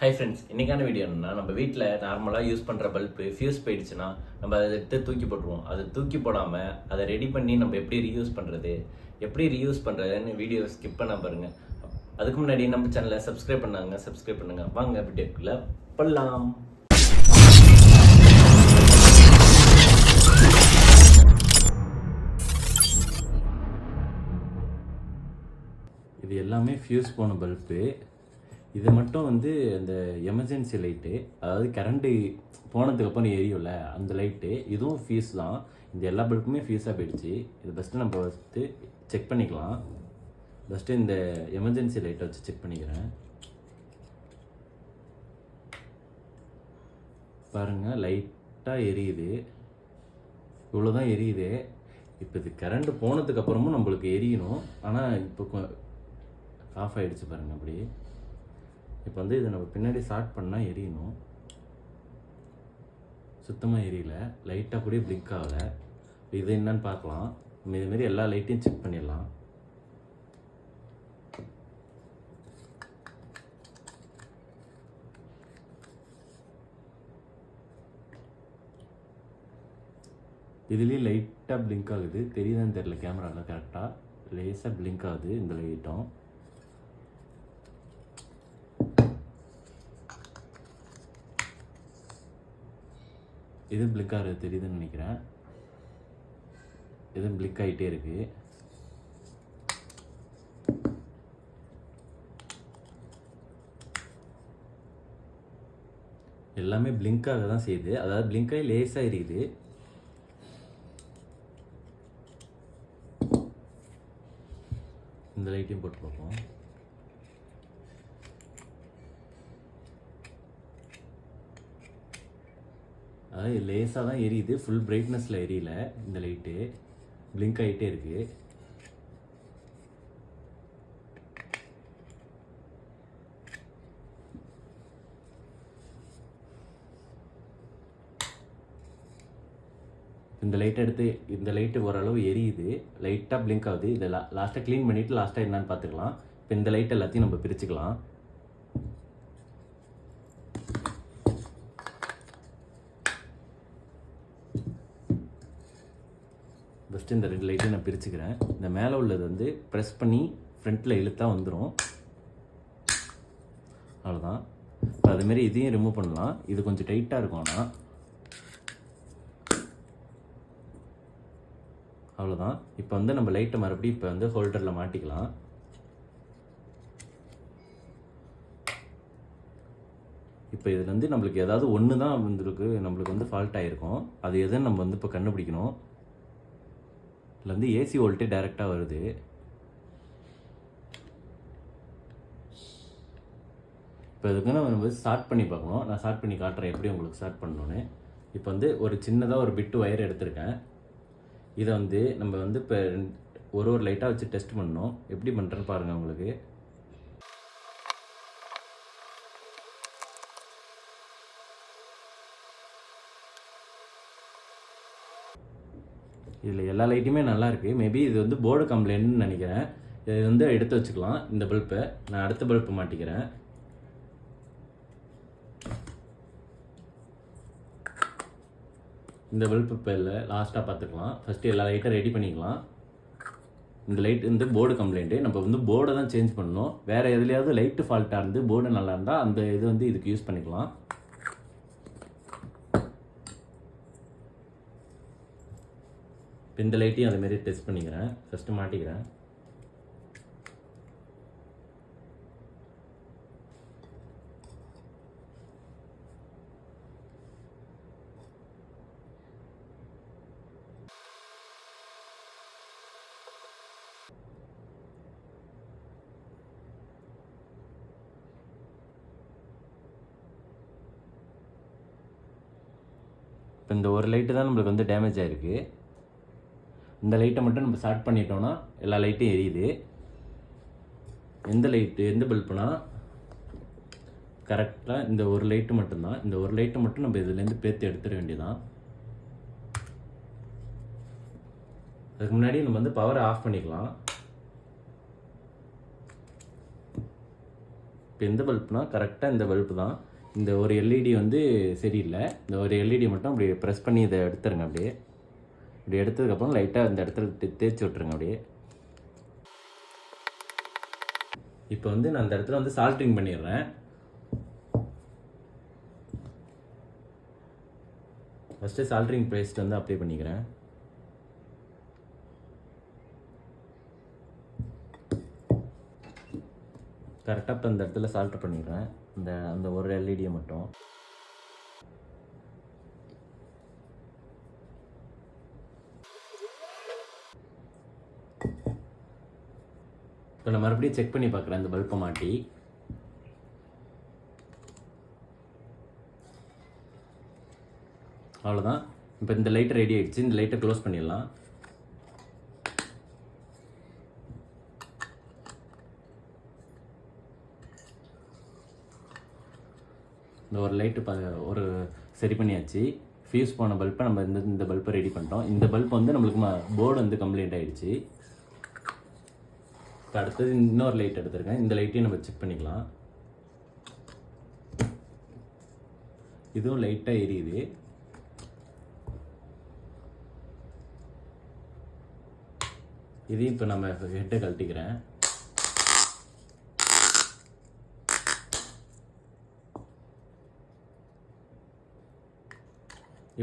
Hi friends இன்னைக்கான video என்னென்னா நம்ம வீட்டில் நார்மலாக யூஸ் பண்ணுற பல்பு ஃபியூஸ் போயிடுச்சுன்னா நம்ம அதை எடுத்து தூக்கி போட்டுருவோம். அதை தூக்கி போடாமல் அதை ரெடி பண்ணி நம்ம எப்படி ரீயூஸ் பண்ணுறது எப்படி ரீயூஸ் பண்ணுறதுன்னு வீடியோ ஸ்கிப் பண்ண பாருங்கள் அதுக்கு முன்னாடி நம்ம சேனலை சப்ஸ்கிரைப் பண்ணாங்க சப்ஸ்கிரைப் பண்ணுங்க. வாங்க வீடியோக்குள்ளே பண்ணலாம் இது எல்லாமே ஃபியூஸ் போன பல்பு இது மட்டும் வந்து அந்த எமர்ஜென்சி லைட்டு அதாவது கரண்ட்டு போனதுக்கப்புறம் எரியும்ல அந்த லைட்டு இதுவும் ஃபீஸ் தான். இந்த எல்லா பல்புமே ஃபீஸாக போயிடுச்சு. இது ஃபஸ்ட்டு நம்ம ஃபஸ்ட்டு செக் பண்ணிக்கலாம். ஃபஸ்ட்டு இந்த எமர்ஜென்சி லைட்டை வச்சு செக் பண்ணிக்கிறேன். பாருங்கள் லைட்டாக எரியுது. இவ்வளோ தான் எரியுது. இப்போ இது கரண்ட் போனதுக்கப்புறமும் நம்மளுக்கு எரியணும். ஆனால் இப்போ ஆஃப் ஆகிடுச்சு பாருங்க அப்படி இப்போ வந்து இதை நம்ம பின்னாடி ஸ்டார்ட் பண்ணால் எரியணும். சுத்தமாக எரியல. லைட்டாக கூட பிளிங்க் ஆகலை. இது என்னன்னு பார்க்கலாம். நம்ம இதுமாரி எல்லா லைட்டையும் செக் பண்ணிடலாம். இதுலேயும் லைட்டாக பிளிங்க் ஆகுது. தெரியுதான்னு தெரில கேமராவில் கரெக்டாக லேசாக பிளிங்க் ஆகுது இந்த லைட்டும் எதுவும் பிளிக் ஆகிறது தெரியுதுன்னு நினைக்கிறேன். எதுவும் பிளிக் ஆகிட்டே இருக்கு. எல்லாமே பிளிங்காக தான் செய்யுது. அதாவது பிளிங்காகி லேஸாக லேசாக எரியுது இந்த லைட்டையும் போட்டு பார்ப்போம். அதாவது லேசாக தான் எரியுது. ஃபுல் பிரைட்னஸில் எரியல இந்த லைட்டு பிளிங்க் ஆகிட்டே இருக்கு. இந்த லைட் எடுத்து இந்த லைட்டு ஓரளவு எரியுது. லைட்டாக பிளிங்க் ஆகுது. இதை லா லாஸ்ட்டாக க்ளீன் பண்ணிவிட்டு லாஸ்ட்டாக என்னன்னு பார்த்துக்கலாம். இப்போ இந்த லைட் எல்லாத்தையும் நம்ம பிரிச்சுக்கலாம். ஃபஸ்ட்டு இந்த ரெண்டு லைட்டை நான் பிரிச்சுக்கிறேன். இந்த மேலே உள்ளது வந்து ப்ரெஸ் பண்ணி ஃப்ரண்ட்டில் இழுத்தா வந்துடும் அவ்வளோதான் இப்போ அதுமாரி இதையும் ரிமூவ் பண்ணலாம். இது கொஞ்சம் டைட்டாக இருக்கும் ஆனால் அவ்வளோதான் இப்போ வந்து நம்ம லைட்டை மறுபடியும் இப்போ வந்து ஹோல்டரில் மாட்டிக்கலாம். இப்போ இதுலேருந்து வந்து நம்மளுக்கு ஏதாவது ஒன்று தான் வந்துருக்கு. நம்மளுக்கு வந்து ஃபால்ட் ஆகிருக்கும் அது எதுன்னு நம்ம வந்து இப்போ கண்டுபிடிக்கணும். இதில் வந்து ஏசி வோல்ட்டே டைரெக்டாக வருது. இப்போ இதுக்கு நம்ம ஸ்டார்ட் பண்ணி பார்க்கணும். நான் ஸ்டார்ட் பண்ணி காட்டுறேன் எப்படி உங்களுக்கு ஸ்டார்ட் பண்ணணுன்னு இப்போ வந்து ஒரு சின்னதாக ஒரு பிட்டு ஒயர் எடுத்திருக்கேன். இதை வந்து நம்ம வந்து இப்போ ஒரு ஒரு லைட்டாக வச்சு டெஸ்ட் பண்ணணும். எப்படி பண்ணுறேன்னு பாருங்கள் உங்களுக்கு. இதில் எல்லா லைட்டுமே நல்லாயிருக்கு மேபி இது வந்து போர்டு கம்ப்ளைண்ட்னு நினைக்கிறேன். இது வந்து எடுத்து வச்சுக்கலாம் இந்த பல்பை நான் அடுத்த பல்பை மாட்டிக்கிறேன். இந்த பல்ப் இப்போ இல்லை. லாஸ்ட்டாக பார்த்துக்கலாம். ஃபஸ்ட்டு எல்லா லைட்டும் ரெடி பண்ணிக்கலாம். இந்த லைட் வந்து போர்டு கம்ப்ளைண்ட்டு நம்ம வந்து போர்டை தான் சேஞ்ச் பண்ணணும். வேறு எதுலையாவது லைட்டு ஃபால்ட்டாக இருந்து போர்டு நல்லா இருந்தால் அந்த இது வந்து இதுக்கு யூஸ் பண்ணிக்கலாம். இப்போ இந்த லைட்டையும் அதேமாரி டெஸ்ட் பண்ணிக்கிறேன். ஃபஸ்ட்டு மாட்டிக்கிறேன். இப்போ இந்த ஒரு லைட்டு தான் நம்மளுக்கு வந்து டேமேஜ் ஆகிருக்கு இந்த லைட்டை மட்டும் நம்ம ஸ்டார்ட் பண்ணிட்டோம்னா எல்லா லைட்டும் எரியுது. எந்த லைட்டு எந்த பல்புனா கரெக்டாக இந்த ஒரு லைட்டு மட்டும்தான். இந்த ஒரு லைட்டை மட்டும் நம்ம இதுலேருந்து பேர்த்து எடுத்துட வேண்டியதான் அதுக்கு முன்னாடி நம்ம வந்து பவரை ஆஃப் பண்ணிக்கலாம். இப்போ எந்த பல்ப்னா கரெக்டாக இந்த பல்பு தான். இந்த ஒரு எல்இடி வந்து சரியில்லை. இந்த ஒரு எல்இடி மட்டும் அப்படியே ப்ரெஸ் பண்ணி இதை எடுத்துருங்க அப்படியே. இப்படி எடுத்ததுக்கப்புறம் லைட்டாக அந்த இடத்துல தேய்ச்சி விட்ருங்க அப்படியே. இப்போ வந்து நான் அந்த இடத்துல வந்து சால்ட்ரிங் பண்ணிடுறேன். ஃபஸ்ட்டு சால்ட்ரிங் பேஸ்ட் வந்து அப்ளை பண்ணிக்கிறேன். கரெக்டாக இப்போ இந்த இடத்துல சால்ட் பண்ணிடுறேன். இந்த அந்த ஒரு எல்இடியை மட்டும். ஸோ நான் மறுபடியும் செக் பண்ணி பார்க்குறேன் அந்த பல்பை மாட்டி. அவ்வளோதான் இப்போ இந்த லைட்டை ரெடி ஆகிடுச்சு இந்த லைட்டை க்ளோஸ் பண்ணிடலாம். இந்த ஒரு லைட்டு ப ஒரு சரி பண்ணியாச்சு. ஃபியூஸ் போன பல்பை நம்ம இந்த இந்த பல்பை ரெடி பண்ணிட்டோம். இந்த பல்ப் வந்து நம்மளுக்கு போர்டு வந்து கம்ப்ளைண்ட் ஆகிடுச்சு இப்போ அடுத்தது இன்னொரு லைட் எடுத்திருக்கேன். இந்த லைட்டையும் நம்ம செக் பண்ணிக்கலாம். இதுவும் லைட்டாக எரியுது. இதையும் இப்போ நம்ம ஹெட்டை கழட்டிக்கிறேன்.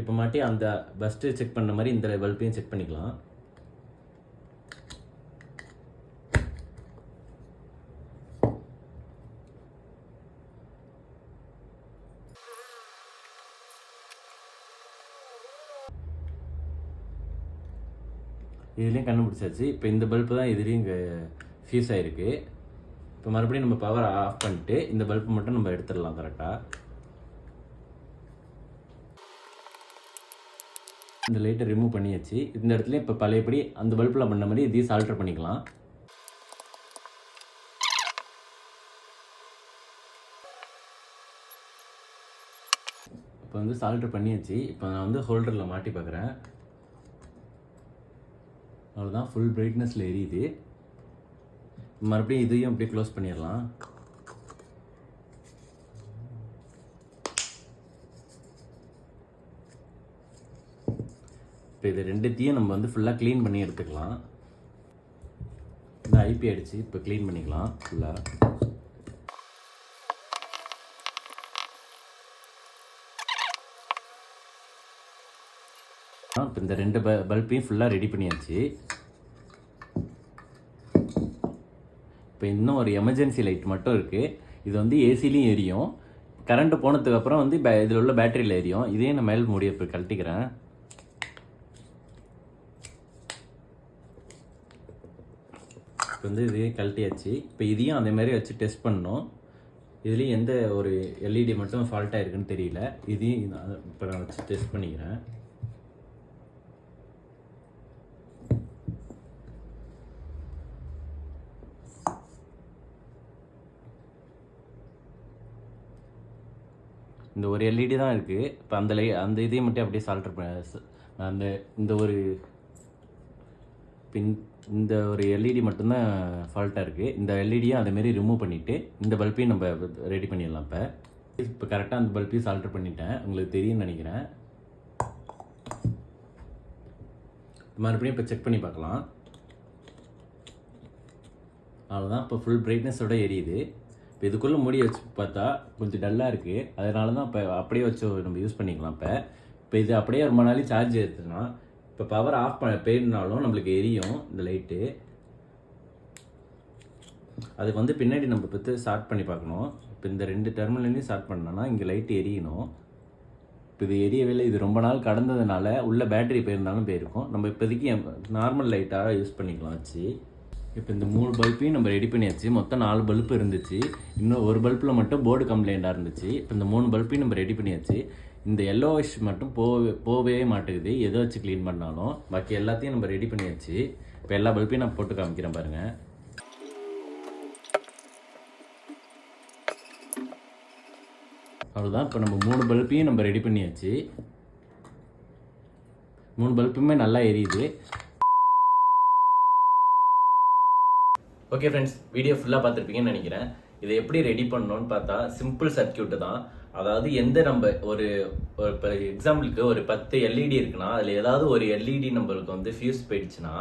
இப்போ மாட்டி அந்த ஃபஸ்ட்டு செக் பண்ண மாதிரி இந்த பல்பையும் செக் பண்ணிக்கலாம். இதுலேயும் கண்டுபிடிச்சாச்சு. இப்போ இந்த பல்பு தான் இதுலேயும் இங்கே ஃபியூஸ் ஆகிருக்கு இப்போ மறுபடியும் நம்ம பவர் ஆஃப் பண்ணிட்டு இந்த பல்பு மட்டும் நம்ம எடுத்துடலாம் கரெக்டாக இந்த லைட்டை ரிமூவ் பண்ணியாச்சு. இந்த இடத்துல இப்போ பழையபடி அந்த பல்பில் பண்ண மாதிரி இதையும் சால்டர் பண்ணிக்கலாம். இப்போ வந்து சால்டர் பண்ணியாச்சு. இப்போ நான் வந்து ஹோல்டரில் மாட்டி பார்க்குறேன் அவ்வளோதான் ஃபுல் பிரைட்னஸில் எரியுது. மறுபடியும் இதையும் அப்படியே க்ளோஸ் பண்ணிடலாம். இப்போ இது ரெண்டுத்தையும் நம்ம வந்து ஃபுல்லாக க்ளீன் பண்ணி எடுத்துக்கலாம். இந்த ஐபி அடித்து இப்போ க்ளீன் பண்ணிக்கலாம். ஃபுல்லாக இப்போ இந்த ரெண்டு ப பல்பையும் ஃபுல்லாக ரெடி பண்ணியாச்சு. இப்போ இன்னும் ஒரு எமர்ஜென்சி லைட் மட்டும் இருக்குது இது வந்து ஏசிலையும் எரியும். கரண்ட்டு போனதுக்கப்புறம் வந்து பே இதில் உள்ள பேட்டரியில் எரியும். இதையும் நான் மேல் மூடியை இப்போ கழட்டிக்கிறேன். இப்போ வந்து இதையும் கழட்டியாச்சு. இப்போ இதையும் அதே மாதிரி வச்சு டெஸ்ட் பண்ணோம் இதுலேயும் எந்த ஒரு எல்இடி மட்டும் ஃபால்ட் ஆயிருக்குன்னு தெரியல. இதையும் நான் இப்போ நான் வச்சு டெஸ்ட் பண்ணிக்கிறேன். இந்த ஒரு எல்இடி தான் இருக்குது இப்போ அந்த லை அந்த இதையும் மட்டும் அப்படியே சால்டர் பண்ண அந்த இந்த ஒரு பின் இந்த ஒரு எல்இடி மட்டும்தான் ஃபால்ட்டாக இருக்குது இந்த எல்இடியும் அதேமாரி ரிமூவ் பண்ணிவிட்டு இந்த பல்பையும் நம்ம ரெடி பண்ணிடலாம் இப்போ. இப்போ கரெக்டாக அந்த பல்பையும் சால்டர் பண்ணிட்டேன். உங்களுக்கு தெரியும்னு நினைக்கிறேன். மறுபடியும் இப்போ செக் பண்ணி பார்க்கலாம். அவ்வளோதான் இப்போ ஃபுல் பிரைட்னஸோட எரியுது. இப்போ இதுக்குள்ளே மூடி வச்சு பார்த்தா கொஞ்சம் டல்லாக இருக்குது அதனால தான் இப்போ அப்படியே வச்சு நம்ம யூஸ் பண்ணிக்கலாம் இப்போ. இப்போ இது அப்படியே ரொம்ப நாளைக்கு சார்ஜ் ஏற்றுனா இப்போ பவர் ஆஃப் பண்ண போயிருந்தாலும் நம்மளுக்கு எரியும் இந்த லைட்டு அதுக்கு வந்து பின்னாடி நம்ம பார்த்து ஸ்டார்ட் பண்ணி பார்க்கணும். இப்போ இந்த ரெண்டு டெர்மினல்லையும் ஸ்டார்ட் பண்ணோன்னா இங்கே லைட்டு எரியணும். இப்போ இது எரியவே இல்லை. இது ரொம்ப நாள் கடந்ததுனால உள்ள பேட்டரி போயிருந்தாலும் போயிருக்கும். நம்ம இப்போதைக்கு நார்மல் லைட்டாக யூஸ் பண்ணிக்கலாம் வச்சு. இப்போ இந்த மூணு பல்பையும் நம்ம ரெடி பண்ணியாச்சு. மொத்தம் நாலு பல்ப் இருந்துச்சு. இன்னும் ஒரு பல்பில் மட்டும் போர்டு கம்ப்ளைண்ட்டாக இருந்துச்சு. இப்போ இந்த மூணு பல்பையும் நம்ம ரெடி பண்ணியாச்சு. இந்த எல்லோஷ் மட்டும் போவே போகவே மாட்டேங்குது. எதை வச்சு க்ளீன் பண்ணாலும். பாக்கி எல்லாத்தையும் நம்ம ரெடி பண்ணியாச்சு. இப்போ எல்லா பல்பையும் நான் போட்டு காமிக்கிறேன் பாருங்கள் அவ்வளோதான் இப்போ நம்ம மூணு பல்பையும் நம்ம ரெடி பண்ணியாச்சு. மூணு பல்புமே நல்லா எரியுது. ஓகே ஃப்ரெண்ட்ஸ் வீடியோ ஃபுல்லாக பார்த்துருப்பீங்கன்னு நினைக்கிறேன். இதை எப்படி ரெடி பண்ணணும்னு பார்த்தா சிம்பிள் சர்க்கியூட்டு தான். அதாவது எந்த நம்ம ஒரு இப்போ எக்ஸாம்பிளுக்கு ஒரு பத்து எல்இடி இருக்குன்னா அதில் ஏதாவது ஒரு எல்இடி நம்மளுக்கு வந்து ஃபியூஸ் போயிடுச்சுன்னா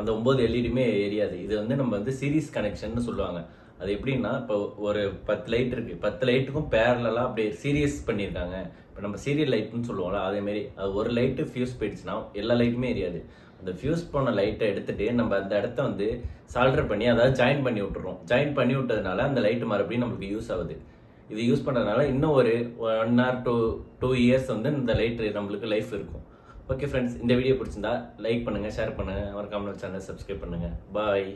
அந்த ஒம்பது எல்இடியுமே எரியாது இது வந்து நம்ம வந்து சீரீஸ் கனெக்ஷன் சொல்லுவாங்க. அது எப்படின்னா இப்போ ஒரு பத்து லைட் இருக்கு. பத்து லைட்டுக்கும் பேரலாம் அப்படியே சீரியஸ் பண்ணியிருக்காங்க. இப்போ நம்ம சீரியல் லைட்னு சொல்லுவோம்ல அதேமாரி அது ஒரு லைட்டு ஃபியூஸ் போயிடுச்சுன்னா எல்லா லைட்டுமே எரியாது அந்த ஃபியூஸ் போன லைட்டை எடுத்துகிட்டு நம்ம அந்த இடத்த வந்து சால்டர் பண்ணி அதாவது ஜாயின் பண்ணி விட்டுறோம். ஜாயின் பண்ணி விட்டதுனால அந்த லைட்டு மறுபடியும் நம்மளுக்கு யூஸ் ஆகுது. இது யூஸ் பண்ணுறதுனால இன்னும் ஒரு one or two two years வந்து இந்த லைட் நம்மளுக்கு லைஃப் இருக்கும். ஓகே ஃப்ரெண்ட்ஸ் இந்த வீடியோ பிடிச்சிருந்தா லைக் பண்ணுங்கள் ஷேர் பண்ணுங்கள் மறக்காமல் சேனல் சப்ஸ்கிரைப் பண்ணுங்கள் பாய்